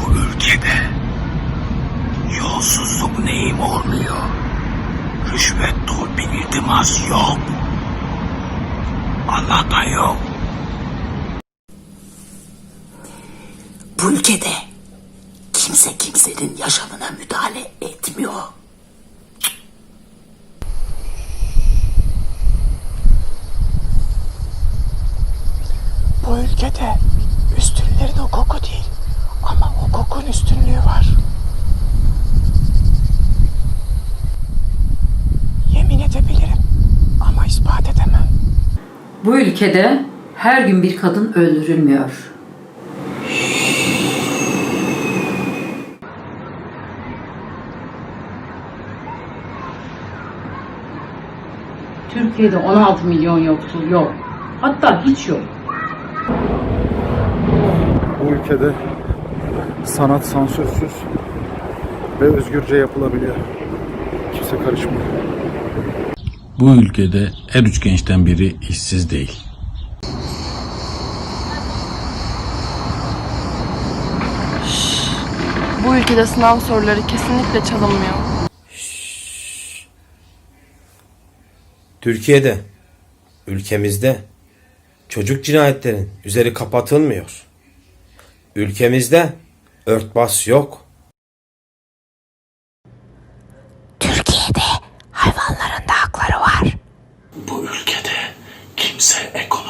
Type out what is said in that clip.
Bu ülkede yolsuzluk neyim olmuyor. Rüşvet torpil iltimas yok. Allah'tan yok. Bu ülkede kimse kimsenin yaşamına müdahale etmiyor. Bu ülkede üstünlerin hukuku değil ama hukukun üstünlüğü var. Yemin edebilirim ama ispat edemem. Bu ülkede her gün bir kadın öldürülmüyor. Türkiye'de 16 milyon yoksul yok. Hatta hiç yok. Bu ülkede sanat sansürsüz ve özgürce yapılabiliyor. Kimse karışmıyor. Bu ülkede her üç gençten biri işsiz değil. Bu ülkede sınav soruları kesinlikle çalınmıyor. Türkiye'de, ülkemizde çocuk cinayetlerin üzeri kapatılmıyor. Ülkemizde örtbas yok. Türkiye'de hayvanların da hakları var. Bu ülkede kimse ekonomi